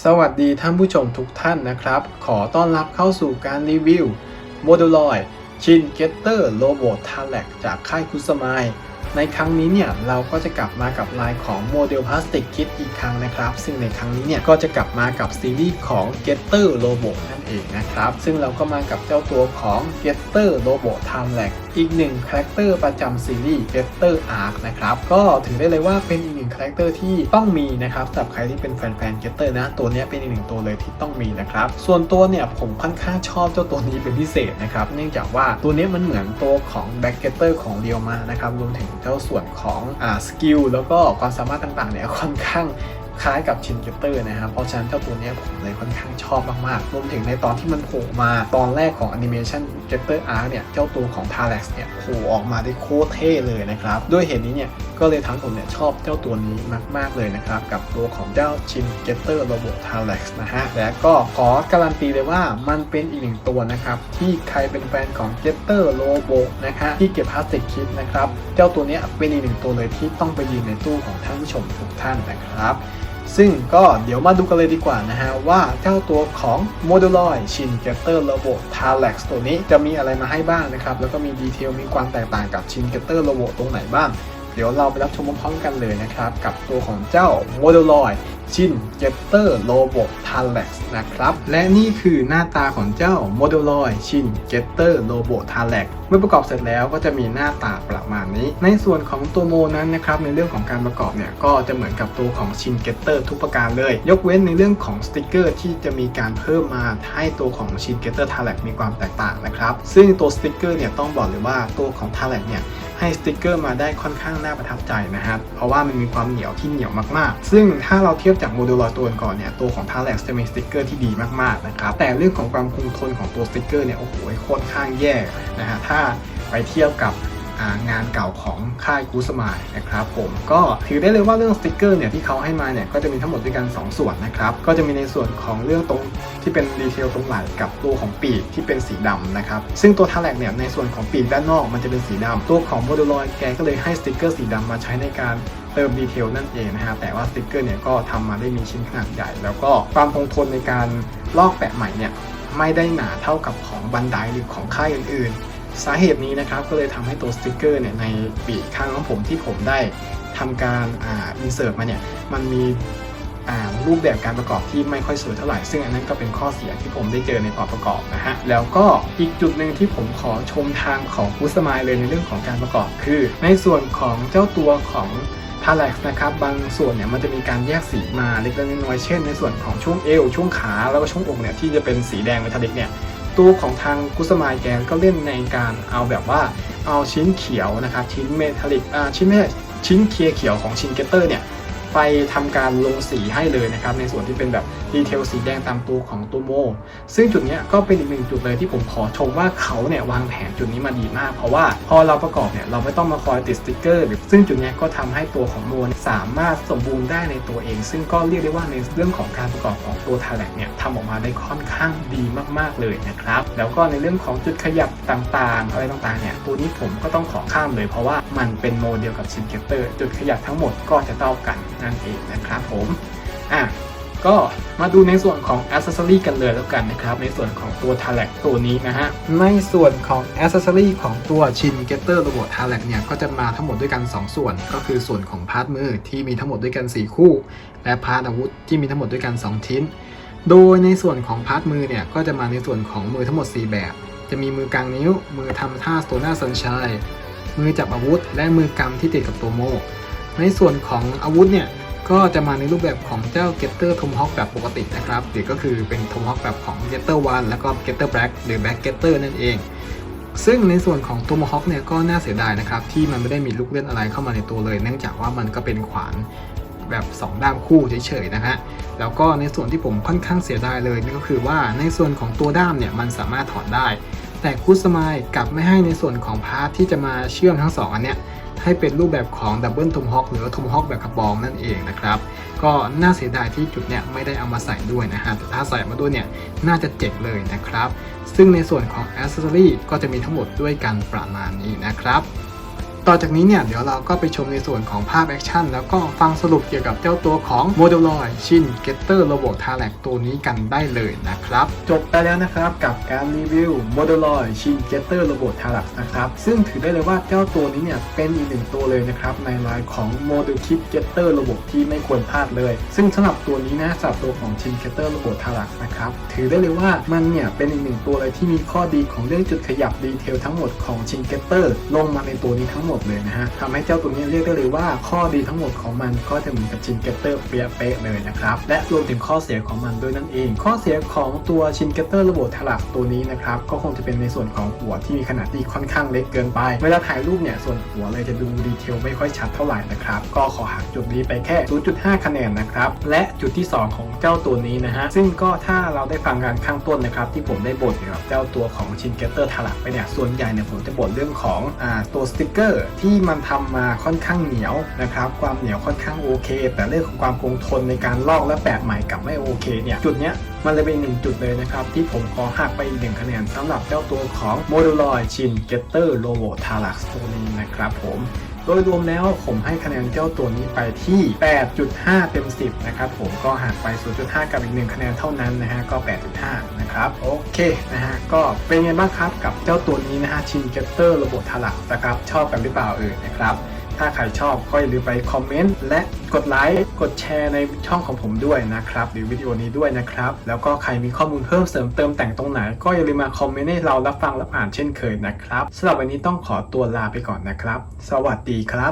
สวัสดีท่านผู้ชมทุกท่านนะครับ ขอต้อนรับเข้าสู่การรีวิวโมดูลอยชินเกตเตอร์โลโบทาแลกจากค่ายคุสมายในครั้งนี้เนี่ยเราก็จะกลับมากับลายของโมเดลพลาสติกคิดอีกครั้งนะครับ ซึ่งในครั้งนี้เนี่ยก็จะกลับมากับซีรีส์ของ Getter Robo นั่นเองนะครับ ซึ่งเราก็มากับเจ้าตัวของ Getter Robo Time Lag อีกหนึ่งคาแรคเตอร์ประจำซีรีส์ Getter Arc นะครับก็ถือได้เลยว่าเป็นอีกหนึ่งคาแรคเตอร์ที่ต้องมีนะครับสำหรับใครที่เป็นแฟนๆ Getter นะ ตัวนี้เป็นอีกหนึ่งตัวเลยที่ต้องมีนะครับส่วนตัวเนี่ยผมค่อนข้างชอบเจ้าตัวนี้เป็นพิเศษนะครับเนื่องจากว่าตัวนี้มันเหมือนตัวของ Back Getter ของเรียวมานะครับรวมถึงเจ้าส่วนของอ่าสกิลแล้วก็ความสามารถต่างๆเนี่ยค่อนข้าง คล้ายกับชินเกเตอร์นะครับ เพราะฉะนั้นเจ้าตัวนี้ผมเลยค่อนข้างชอบมากๆ รวมถึงในตอนที่มันโผล่มาตอนแรกของแอนิเมชันเกเตอร์อาร์เนี่ย เจ้าตัวของ t a l e x เนี่ยโผล่ออกมาได้โคตรเท่เลยนะครับ ด้วยเหตุนี้เนี่ย ก็เลยทำให้ผมเนี่ยชอบเจ้าตัวนี้มาก ๆ เลยนะครับ กับตัวของเจ้าชินเกเตอร์โรบอท t a l e x นะฮะ และก็ขอการันตีเลยว่ามันเป็นอีกหนึ่งตัวนะครับ ที่ใครเป็นแฟนของเกเตอร์โรบนะฮะที่เก็บพลาสติกคิดนะครับ เจ้าตัวนี้เป็นอีกหนึ่งตัวเลยที่ต้องไปยืนในตู้ของท่านผู้ชมทุกท่านนะครับ ซึ่งก็เดี๋ยวมาดูกันเลยดีกว่านะฮะว่าเจ้าตัวของ m o d u l o i Shin Getter Robo t a l e x ตัวนี้จะมีอะไรมาให้บ้างนะครับ แล้วก็มีดีเทลมีความแตกต่างกับ Shin Getter Robo ตรงไหนบ้าง เดี๋ยวเราไปรับชมพร้อมกันเลยนะครับ กับตัวของเจ้า m o d u l o i Shin Getter Robo t a l e x นะครับ และนี่คือหน้าตาของเจ้า m o d u l o i Shin Getter Robo t a l e x เมื่อประกอบเสร็จแล้วก็จะมีหน้าตาประมาณนี้ ในส่วนของตัวโมนั้นนะครับในเรื่องของการประกอบเนี่ยก็จะเหมือนกับตัวของ Shin Getter ทุกประการเลย ยกเว้นในเรื่องของสติกเกอร์ที่จะมีการเพิ่มมาให้ตัวของ Shin Getter t a l e x มีความแตกต่างนะครับ ซึ่งตัวสติกเกอร์เนี่ยต้องบอกเลยว่าตัวของ t a l e x เนี่ย ให้สติกเกอร์มาได้ค่อนข้างน่าประทับใจนะครับ เพราะว่ามันมีความเหนียวที่เหนียวมากๆ ซึ่งถ้าเราเทียบจากโมดูลอยตัวก่อนเนี่ยตัวของ t a l e x จะมีสติกเกอร์ที่ดีมากๆนะครับแต่เรื่องของความคงทนของตัวสติกเกอร์เนี่ยโอ้โหค่อนข้างแย่นะฮะถ้าไปเทียบกับ งานเก่าของค่ายกูสมายนะครับผมก็ถือได้เลยว่าเรื่องสติกเกอร์เนี่ยที่เขาให้มาเนี่ยก็จะมีทั้งหมดด้วยกัน 2 ส่วนนะครับก็จะมีในส่วนของเรื่องตรงที่เป็นดีเทลตรงไหล่กับตัวของปีกที่เป็นสีดำนะครับซึ่งตัวทาแลกเนี่ยในส่วนของปีกด้านนอกมันจะเป็นสีดำตัวของโมดูลอยแกก็เลยให้สติกเกอร์สีดำมาใช้ในการเติมดีเทลนั่นเองนะฮะแต่ว่าสติกเกอร์เนี่ยก็ทำมาได้มีชิ้นขนาดใหญ่ แล้วก็ความคงทนในการลอกแปะใหม่เนี่ยไม่ได้หนาเท่ากับของบันไดหรือของค่ายอื่นๆ สาเหตุนี้นะครับก็เลยทำให้ตัวสติกเกอร์เนี่ยในปีกข้างของผมที่ผมได้ทำการอ่าอินเสิร์ตมาเนี่ยมันมีอ่ารูปแบบการประกอบที่ไม่ค่อยสวยเท่าไหร่ ซึ่งอันนั้นก็เป็นข้อเสียที่ผมได้เจอในตอประกอบนะฮะ แล้วก็อีกจุดหนึ่งที่ผมขอชมทางของกุสมายเลยในเรื่องของการประกอบคือ ในส่วนของเจ้าตัวของทาแล็กนะครับ บางส่วนเนี่ยมันจะมีการแยกสีมาเล็กๆน้อยๆเช่น ในส่วนของช่วงเอวช่วงขาแล้วก็ช่วงอกเนี่ยที่จะเป็นสีแดงเมทัลลิกเนี่ย ตัวของทางกุสมายแกนก็เล่นในการเอาแบบว่าเอาชิ้นเขียวนะครับชิ้นเมทัลลิกอ่าชิ้นไม่ใช่ชิ้นเคลียร์เขียวของชิ้นเกเตอร์เนี่ยไปทำการลงสีให้เลยนะครับในส่วนที่เป็นแบบ ดีเทลสีแดงตามตัวของตัวโม ซึ่งจุดนี้ก็เป็นอีกหนึ่งจุดเลยที่ผมขอชมว่าเขาเนี่ยวางแผนจุดนี้มาดีมาก เพราะว่าพอเราประกอบเนี่ยเราไม่ต้องมาคอยติดสติกเกอร์หรือซึ่งจุดนี้ก็ทำให้ตัวของโม่สามารถสมบูรณ์ได้ในตัวเอง ซึ่งก็เรียกได้ว่าในเรื่องของการประกอบของตัวทาแลกเนี่ยทำออกมาได้ค่อนข้างดีมาก ๆเลยนะครับ แล้วก็ในเรื่องของจุดขยับต่างๆ อะไรต่างๆเนี่ยตัวนี้ผมก็ต้องขอข้ามเลย เพราะว่ามันเป็นโมเดลกับชินเกเตอร์จุดขยับทั้งหมดก็จะเท่ากันนั่นเองนะครับผมอะก็ มาดูในส่วนของอ c เซสซอรีกันเลยแล้วกันนะครับ ในส่วนของตัว t a l e c ตัวนี้นะฮะ ในส่วนของอ c เซสซอรีของตัวชินเกเตอร์ระบบ t a l e c เนี่ย ก็จะมาทั้งหมดด้วยกัน 2 ส่วน ก็คือส่วนของพาร์ทมือที่มีทั้งหมดด้วยกัน 4 คู่ และพาร์ทอาวุธที่มีทั้งหมดด้วยกัน 2 ชิ้น โดยในส่วนของพาร์ทมือเนี่ย ก็จะมาในส่วนของมือทั้งหมด 4 แบบ จะมีมือกลางนิ้ว มือทำท่าสโตน่าซันชัยมือจับอาวุธ และมือกำที่ติดกับตัวโมในส่วนของอาวุธเนี่ย ก็จะมาในรูปแบบของเจ้า Getter Tomahawk แบบปกตินะครับหรือก็คือเป็น Tomahawk แบบของ Getter 1แล้วก็ Getter Black หรือ Black Getter นั่นเอง ซึ่งในส่วนของ Tomahawk เนี่ยก็น่าเสียดายนะครับที่มันไม่ได้มีลูกเล่นอะไรเข้ามาในตัวเลย เนื่องจากว่ามันก็เป็นขวานแบบ 2 ด้ามคู่เฉยๆนะฮะ แล้วก็ในส่วนที่ผมค่อนข้างเสียดายเลยนั่นก็คือว่าในส่วนของตัวด้ามเนี่ยมันสามารถถอดได้ แต่คูสมายกลับไม่ให้ในส่วนของพาร์ทที่จะมาเชื่อมทั้งสองอันเนี้ย ให้เป็นรูปแบบของดับเบิลทมฮอคหรือทมฮอคแบบกระบองนั่นเองนะครับ ก็น่าเสียดายที่จุดเนี้ยไม่ได้เอามาใส่ด้วยนะฮะแต่ถ้าใส่มาด้วยเนี่ยน่าจะเจ๋งเลยนะครับ ซึ่งในส่วนของอ c เซอรีก็จะมีทั้งหมดด้วยกันประมาณนี้นะครับ ต่อจากนี้เนี่ยเดี๋ยวเราก็ไปชมในส่วนของภาพแอคชั่นแล้วก็ฟังสรุปเกี่ยวกับเจ้าตัวของ m o d e l o i d ชิน Getter Robo t a l a c ตัวนี้กันได้เลยนะครับ จบไปแล้วนะครับกับการรีวิว m o d e l o i d ชิน Getter Robo t a l a c นะครับ ซึ่งถือได้เลยว่าเจ้าตัวนี้เนี่ยเป็นอีกหนึ่งตัวเลยนะครับในรายของ Model Kit Getter Robo ที่ไม่ควรพลาดเลย ซึ่งสำหรับตัวนี้นะสำหรับตัวของชิน Getter Robo t a l a c นะครับถือได้เลยว่ามันเนี่ยเป็นอีกหนึ่งตัวเลยที่มีข้อดีของเรื่องจุดขยับดีเทลทั้งหมดของชิน Getter ลงมาในตัวนี้ทั้งหมดเลยนะฮะทำให้เจ้าตัวนี้เรียกได้เลยว่าข้อดีทั้งหมดของมันก็จะเหมือนกับชิน Getter เป๊ะเลยนะครับ และรวมถึงข้อเสียของมันด้วยนั่นเอง ข้อเสียของตัวชิน Getter ระบบทลักตัวนี้นะครับก็คงจะเป็นในส่วนของหัวที่มีขนาดที่ค่อนข้างเล็กเกินไป เวลาถ่ายรูปเนี่ยส่วนหัวเลยจะดูดีเทลไม่ค่อยชัดเท่าไหร่นะครับก็ขอหักจุดนี้ไปแค่ 0.5 คะแนนนะครับและจุดที่ 2 ของเจ้าตัวนี้นะฮะซึ่งก็ถ้าเราได้ฟังกันข้างต้นนะครับที่ผมได้บ่นเกี่ยวกับเจ้าตัวของชิน Getter ทลักไปเนี่ยส่วนใหญ่เนี่ยผมจะบ่นเรื่องของอ่าตัวสติกเกอร์ที่มันทำมาค่อนข้างเหนียวนะครับความเหนียวค่อนข้างโอเค แต่เรื่องของความคงทนในการลอกและแปะใหม่กลับไม่โอเคเนี่ยจุดเนี้ยมันเลยเป็นหนึ่งจุดเลยนะครับ ที่ผมขอหักไปอีกหนึ่งคะแนนสำหรับเจ้าตัวของ m o d u l o i d Chin Getter Robo t a l a x ตัวนี้นะครับผม โดยรวมแล้วผมให้คะแนนเจ้าตัวนี้ไปที่ 8.5 เต็ม 10 นะครับผมก็หักไป 0.5 กับอีกหนึ่งคะแนนเท่านั้นนะฮะก็ 8.5 นะครับ โอเคนะฮะก็เป็นไงบ้างครับกับเจ้าตัวนี้นะฮะ Chin Getter Robo t a l a x นะครับชอบกันหรือเปล่าเอ่ยนะครับ ถ้าใครชอบก็อย่าลืมไปคอมเมนต์และกดไลค์กดแชร์ในช่องของผมด้วยนะครับหรือวิดีโอนี้ด้วยนะครับ แล้วก็ใครมีข้อมูลเพิ่มเสริมเติมแต่งตรงไหน ก็อย่าลืมมาคอมเมนต์ให้เรารับฟังรับอ่านเช่นเคยนะครับสำหรับวันนี้ต้องขอตัวลาไปก่อนนะครับ สวัสดีครับ